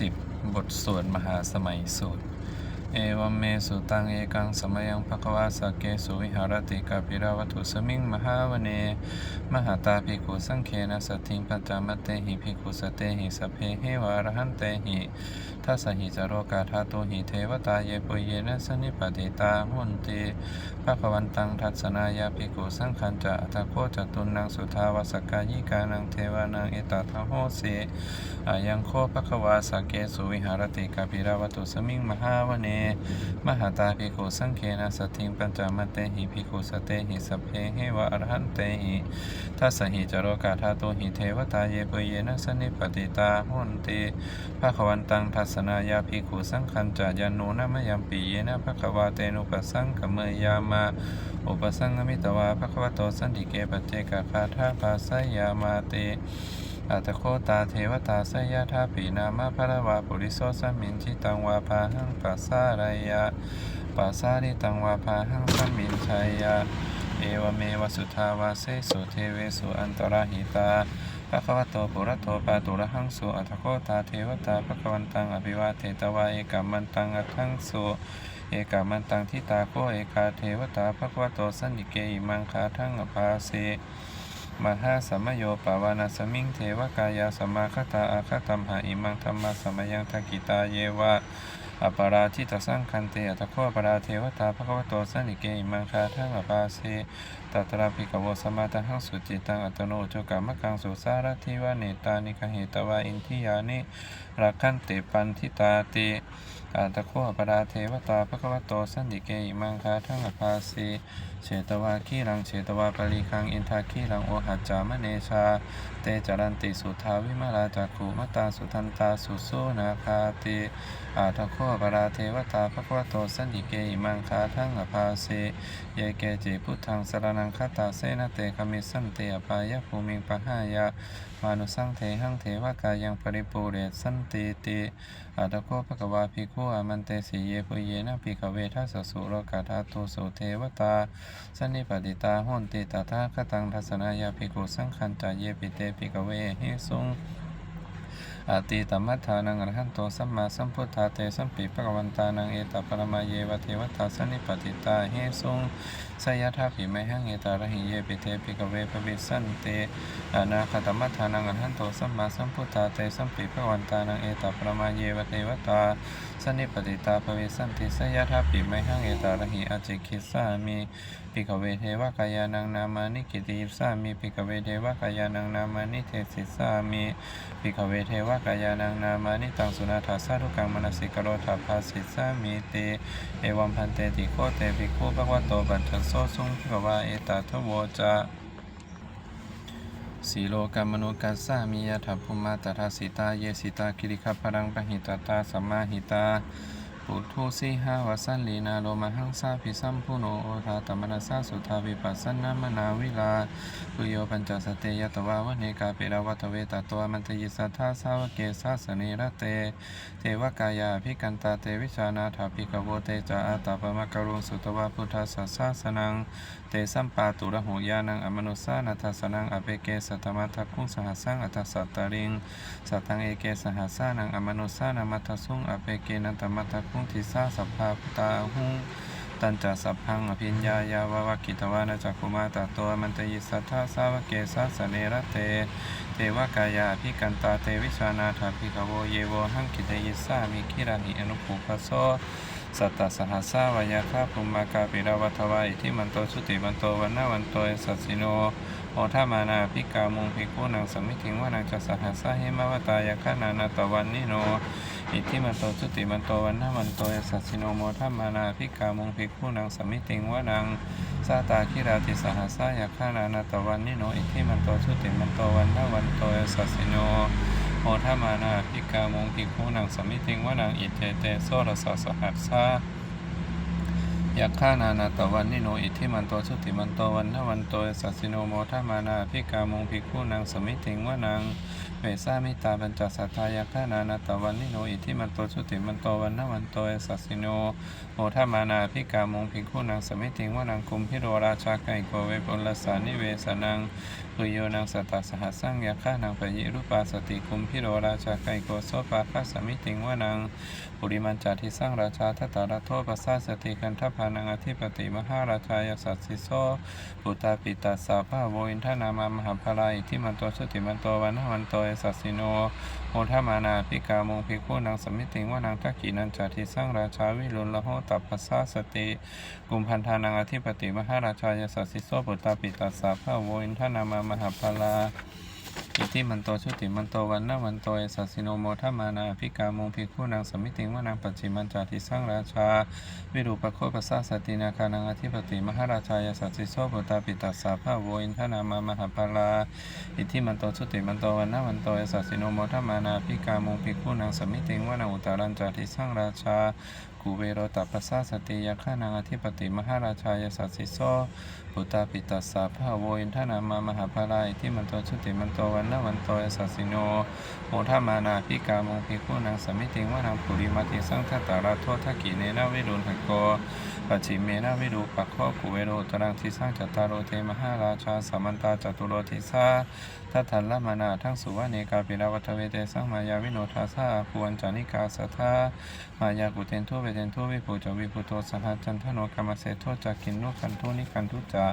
10 บทสวดมหาสมัยสูตร เอวัมเมสุตังเอกังสมยังภควาสเกสุวิหารติกาปิราวัตุสมิงมหาวเน มหาตาภิกขุสังเคนะสัตถิงปัจจามเตหิภิกขุสเตหิสเพเหวารหันเตหิ ทัสสหิจโรกาธาตุหิเทวตาเยปุเยนะสนิปติตาหุนติภะคะวันตังทัศนายาภิกุสังขันจะตถโคจตุนังสุทาวาสกายิกานังเทวานังเอตทัโหสีอายังโคภะควาสเกสุวิหารติกาปิราวตุสมิงมหาวเน มหาตาภิกุสังเคนะสตถิงปัญจมเตหิภิกุสเตหิสเพเหวะอรหันเตหิทัสสหิจโรกาธาตุหิเทวตาเยปุเยนะสนิปติตาหุนติภะควันตังทัศนายาภิกขุสังคัญจายานุนะมยัมปีเยนะภะควาเตนุปสังกเมยามา อุปสังมิตวาภะควะโตสันติเกปเจกะคาถาภาสยามาเตอัตโคตาเทวตาสยทาปีนามาภระวาปุริโสสัมมินทิตังวาภาหังปัสสารายะปัสสาริตังวาภาหังสัมมินชัยยะเอวเมวสุทาวาเสสุเทเวสุอันตรหิตา ภะคะวะโตปุระโตปาตุระหังสุอัตโคตาเทวตาภะคะวันตังอภิวาเทตวาเอกามันตังอัตังสุเอกามันตังทิตาโคเอกาเทวตาภะคะวะโตสันนิเกอิมังคาทังอภาเสมหาสัมมโยปาวานาสมิงเทวกายาสมาคตาอาคตัมหาอิมังธรรมะสมยังทกิตาเยวะอปาราทิตสังคันเตอัตโคปราเทวตาภควโตสันนิเกอิมังคาทังอปาเส ตัตระภิกขโวสมาตหังสุจิตังอัตโนจุกามะกังสุสารทิวะเนตานิคเหตวาอินทิยานิรักขันเตปันทิตาติอัตโคปราเทวตาภควโตสันนิเกอิมังคาทั้งอปาเสเฉตวาคีรังเฉตวาปริคังอินทาคีรังโอหัจจามเนชา เตจรันติสุทาวิมาราจักขุมตาสุทันตาสุโซนาคาติอาทโคปราเทวตาภควโตสันติเกอิมังคาทั้งอภาเสเยเกจิพุทธังสรนังคตาเสนเตคมิสันเตอปายะภูมิงปะหายะมานุสังเทหังเทวกายังปริปูเรศสันติติอาทโคภควาภิกขุอามันเตสีเยปุเยนะภิกขเวทัสสุโรกาธาตุสุเทวตาสันนิปติตาโหนติตถาคตังทัศนายาภิกขุสังขันจายเยปิเตภิกขเวหิสุง อาติตมัฏฐานังอรหันโตสัมมาสัมพุทธาเตสัมปิปะกวันตานังเอตปรมาเยวเทวตาสันิปติตาเฮสุงสยถาภิไมหังเอตาระหิเยปิเทปิกเวภวิสันเตอานาคตมัทานังอรหันโตสัมมาสัมพุทธาเตสัมปิปะกวันตานังเอตปรมาเยวเทวตา สันนิปติตาภเวสันติสยถาปิไมหังเอตาระหิอจิคิสามิปิกเวเทวกายานังนามานิกิติสามิปิกเวเทวกายานังนามานิเทศิสามิปิกเวเทวกายานังนามานิตังสุนาถาสารุกังมนสิกโรธาภาสิสามิเตเอวัมพันเตติโคเตภิกขุภควโตบันทัสโสสุงภิกวาเอตาทโวจะ สีโลกามนุกัสสามิยะทัพพุมาตถาสิตา เยสิตา คิริคพรังปหิตตา สัมมาหิตา ปุถุสีหาวสันลีนาโลมหังสาภิสัมพุโนโอทาตมนัสาสุทาวิปัสสนามนาวิลาปุโยปัญจสเตยตวาวเนกาเปรวัตเวตตัวมันตยิสัทธาสาวเกสาสเนระเต เทวกายาภิกันตาเตวิชานาถาภิกโวเตจาอาตาปมะกรุงสุตวาพุทธสสาสนัง เตสัมปาตุระหูยานังอมนุสานัทสนังอเปเกสัตมัทคุงสหัสังอัตสัตตริงสัตตังเอเกสหัสสานังอมนุสานามัทสุงอเปเกนันตมัทคุงทิสาสัพพาพุตาหุงตันจัสัพพังอภิญญายาวาวกิตวานาจักขุมาตตัวมันตยิสัทธาสาวเกสัสเนระเต เทวกายาภิกันตาเตวิชานาถาภิกโวเยโวหังกิตยิสามิคิราหิอนุภูคโสสัตตสหัสสาวยาคาภุมมากาปิราวัฏวาอิทิมันโตสุติมันโตวันนาวันโตสัสสิโน โอทามานาภิกามุงภิกนังสมิทิงวานังจัสหัสสะเหมาวตายาคานานาตวันนิโน อิทิมันโตสุติมันโตวันนาวันโตเอสัสสิโนโมทามานาภิกามุงภิกขุนังสมิทิงวานังสาตาคิราติสหัสสะยาคานานาตวันนิโน อิทิมันโตสุติมันโตวันนาวันโตเอสัสสิโนโอทามานาภิกามงภิกขุนังสมิติงวานังอิเตเตโสรสสหัสสา ยักขานานาตวันนิโนอิทิมันโตสุติมันโตวันทวันโตสัสสิโนโมทามานาพิกามงพิกูนังสมิติงวานัง เวสามิตาปัญจสัทธายักขานานาตวันนิโนอิทิมันโตสุติมันโตวันนวันโตสัสสิโนโอทามานาภิกามงภิกขุนังสมิติงวานังคุมพิโรราชาไกโกเวปุลสานิเวสนังเปุโยนังสตตาสหัสสังยาฆานังปยิรูปาสติคุมพิโรราชาไกโกโซปาคาสมิติงวานังปุริมันจาทิสร้างราชาทัตตาราโทปัสสาสติกันทพานังอธิปติมหาราชายสัสสิโซปุตตาปิตาสาภาโวอินทนามามหาภลายที่มันโตชุติมันโตวันนวันโตเอสัสสิโนโหทมานาปิกามงพิโคนังสมิติงว่านางทักกีนันจาทิสร้างราชาวิรุลละโหตับปัสสาสติกุมพันธานังอธิปติมหาราชายสัสสิโซปุตตาปิตาสาภาโวินทนามามหาภลาอิทิมันโตชุติมันโตวันนาวันโตเอสัสิโนโมทัมานาภิกามงภิกขุนางสมิติงวานางปัจจิมันจาทิสร้างราชา วิรูปโคปัสสะสตินาคานังอธิปติมหาราชายสัสสิโสปุตตาปิตัสสาภาโวอินทนามามหาปาลาอิทิมันโตชุติมันโตวันนาวันโตเอสัสิโนโมทัมานาภิกามงภิกขุนางสมิติงวานางอุตารันจาทิสร้างราชากูเวโรตัปปัสสะสติยาฆานังอธิปติมหาราชายสัสสิโสปุตตาปิตัสสะภาโวอินทนามามหาภาลายที่มันโตชุติมันโตวันนนวันโตยสัสสิโนโมทามานาพิกามงพิคุนางสมิติงวานางปุริมาติสังทัตตาราโททักกิเนนาวิรุณหโก ปัจฉิเมนาวิรูปัคโคกุเวโรตรังทิสังจัตตารโรเทมหาราชาสัมมันตาจัตุโรทิสาทัตถันละมานาทั้งสุวรรณเนกาปิราวัตเวเตสังมายาวิโนทาสาภูวันจานิกาสัทธามายากุเตนทุเวเตนทุวิปุจวิปุโตสัหจันทโนกรรมเสโทจักกินนุคันทุนิคันทุจา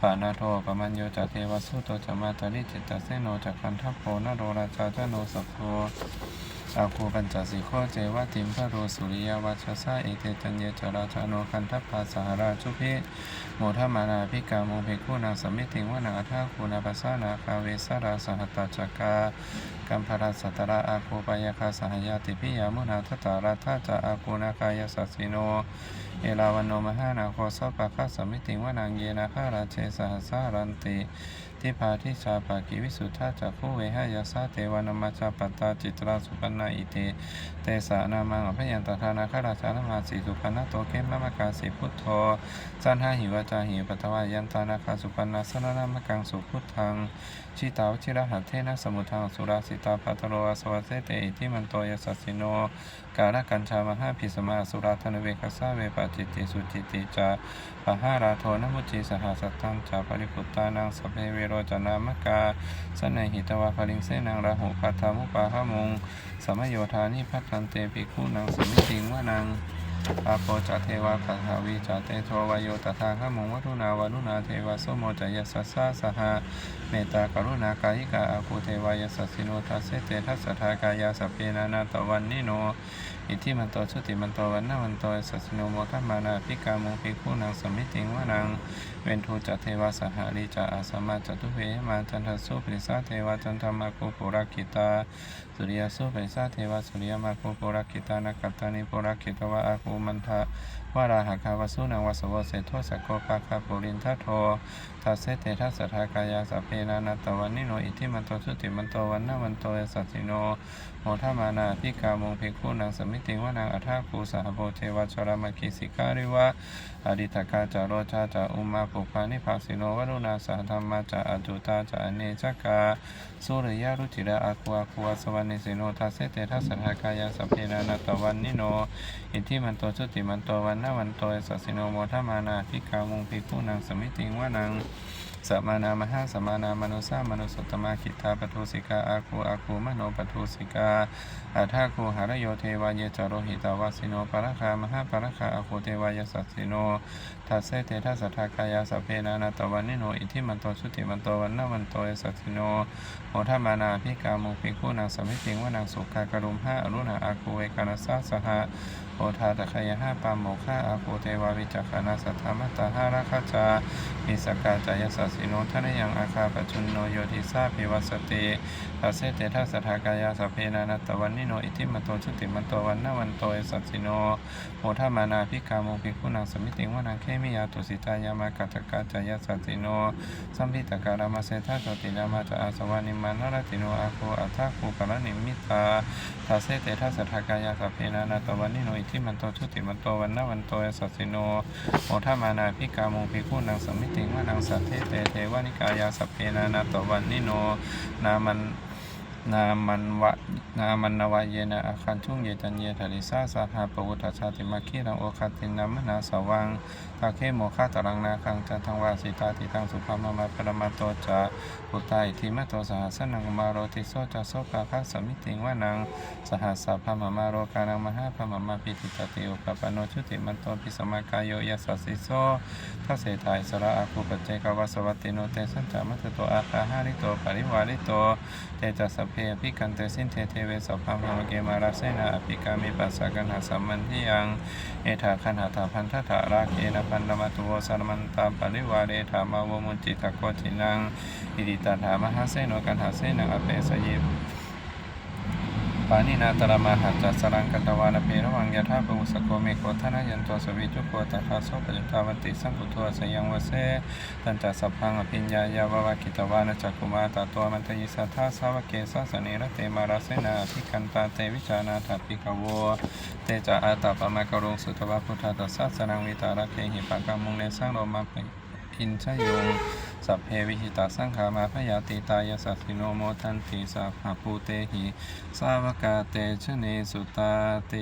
ปานาโทปมัญโยจเทวสุโตจมาตริจิตตเสโนจักขันทัพโพนโรราชาจโนสัพโพ อาคูปัญจสิโคเจวะติมพระโรสุริยวัชสะเอเตตัญเยจราชาโนคันทัพปาสหราชุพิโมทมานาภิกามงภิกขุนาสมิติงวนาทาคูนาปัสสานาคาเวสราสหัตตจักกากัมภราสัตระอาคูปยาคาสหยาติพิยามุนาทตาราธาจาอาคูนาคายสัสสิโน เอราวันโนมหานาโคสปะคัสมิติงวนางเยนาคาราเชสหัสารันติ ทิพาทิชาปากิวิสุทธาจักขุเวหายาสาเทวานามาชาปตาจิตราสุปันนาอิเต เตสานามังอภยันตทานาคราชานามาสีสุปันนาโตเกมมะมะกาสีพุทโธจันหาหิวจาหิวปัตวายันตานาคาสุปันนาสนานามกังสุพุทธังชิตาวชิระหัตเทนะสมุทังสุราสิตาปัตโรอสวะเสเตอิทิมันโตยสัสสิโน กาลกัญชามหาภิสมาสุราธนเวคัสสาเวปจิตติสุจิติจาปหาราโทนมุจิสหสัตตังจาปริพุตตานังสเพเวโรจนามกาสนหิตวาพลิงเสนังราหุปัทธามุปาหมุงสมโยธานิพัทันเตปิคูนังสมิติงวานัง อาโปจเทวาคัทาวิจเตโทวโยตถาขมงวัตุนาวารุณาเทวาโสโมจยสสสะสหาเมตตากรุณากายิกาอาภูเทวายสัสสิโนทัสเสเตทัสสะทากายาสพเพนานาตวันนิโน อิทิมันโตชุติมันโตวันนามันโตสัสสิโนโมทัมมานาพิกามงภิกขุนางสมิติงวานังเวนทูจัตเทวาสหาริจาอาสมาจตุเวมาจันทสุปิสาเทวาจันทมาคุปุราคิตาสุริยสุปิสาเทวาสุริยมาคุปุราคิตานักัตานิปุราคิตวะอาคูมันทะ วาราหะคาวสุนังวสวเสโทสกโกปาคาปุรินทัโททัสเสเตทัสสทากายาสัพเพนานาตวันนิโนอิทิมันโตชุติมันโตวันนาวันโตสัสสิโนโมทมานาพิกามงภิกขุนางสมิติวานางอัฏฐาภูสหโพเทวชรามคิสิการิวะอดิตกาจาโรชาจาอุมาปุปานิภาสิโนวรุณาสหธรรมาจาอจุตาจาเนจกาสุริยารุจิระอาควาควาสวรรณิสิโนทัสเสเตทัสสทากายาสัพเพนานาตวันนิโนอิทิมันโตชุติมันโตวันนาวันโตสัสิโนโมทมานาพิกามุงพิพุนางสมิติงวานาง สัมมานา มหาสัมมานา มโนสามโนสตตมาคิทาปทุสิกา อาคูอาคูมโนปทุสิกาอาทาคูหารโยเทวายจาโรหิตาวาสิโนปรคามหาปรคาอาคูเทวายสัสสิโนทัสเสเตทัสสะทากายาสัพเพนานาตวันนิโนอิทิมันโตชุติมันโตวันนาวันโตสัสสิโนโมทมานาพิกามุภิกขุนางสมิติงวานางสุขากรุมหาอรุณาอาคูเวกานาสาสหะโอทาตะคยห้าปามโมฆะอาโคเทวาวิจักขานาสัทธามัตตาหาราคาจามิสกาจายสัสสิโนทะนยังอาคาปจุนโนโยติสาภิวัสติทัสเสเตทัสสะทากายาสัเพนานัตตวันนิโนอิทิมโตชุติมันโตวันนาวันโตเอสัสสิโนโมทามานาพิกามงภิกุนางสมิติงวานางเคมิยาตุสิตายามากัตกาจายสัสสิโนสัมพิตการามาเสทาโตตินามาจอาสวานิมานรติโนอาโคอัฏฐาคูกรณิมิตาทัสเสเตทัสสะทากายาสัเพนานาตวันนิโนอิทิมันโตชุติมันโตวันนาวันโตเอสัสสิโนโมทามานาพิกามงภิกุนางสมิติงวานางสัทเทเตเทวานิกายาสัพเพนานาตวันนิโน นามัน นามันวะนามันนวะเยนะอาคันชุ่งเยจันเยทะริสาสาหาปวุตชาติมาคีรังโอคัตินามนาสวังตาเคโมฆาตรังนาคังจันทังวาสิตาติทังสุภามามาปรมาโตจาปุตตาอิทิมะโตสหัสนังมาโรติโสจะโสภาคัสสมิติงวานังสหัสสะพมามาโรกานังมหาพมามาปิติตติอุปปโนชุติมันโตปิสมากายโยยัสสิโสทัสเสทายสระอาคูปเจกวาสวัตติโนเตสัญจามัตโตอาคาหาริโตปริวาริโตเตจัสสพเพอภิกันเตสินเทเทเวสพัมพามเกมาราเสนาอภิกามิปัสสะกันหาสัมมันทิยังเอถาคันหาถาพันธะถาราเกนะพันธมัตุโวสารมันตาปริวาเรธามาวมุนจิตะโกจินังอิติตาถามหาเสโนกันหาเสนังอเปสยิ ปานินาตระมาหัจจัสสรังกันตวานเพรวังยะธาปุสโกเมโกทนายันโตสวิจุโกตถาโสปจุตาวันติสังกุทัวสยังวเสตันจัสพังอภิญญายาววากิตวานะจักกุมาตาตัวมันตยิสัทธาสาวเกสัสเนรเตมาราเสนาภิกันตาเตวิจานาถาปิกโวเตจาอาตาปะมะกรุงสุตวะพุทธาตัสสะสนังวิตาระเคหิปังกัมมุงเนสังโรมาเป อินชยงสัพเพวิหิตาสังขามาพยาติตายสัสสิโนโมทันติสัพพะปูเตหิสาวกาเตชะเนสุตาเต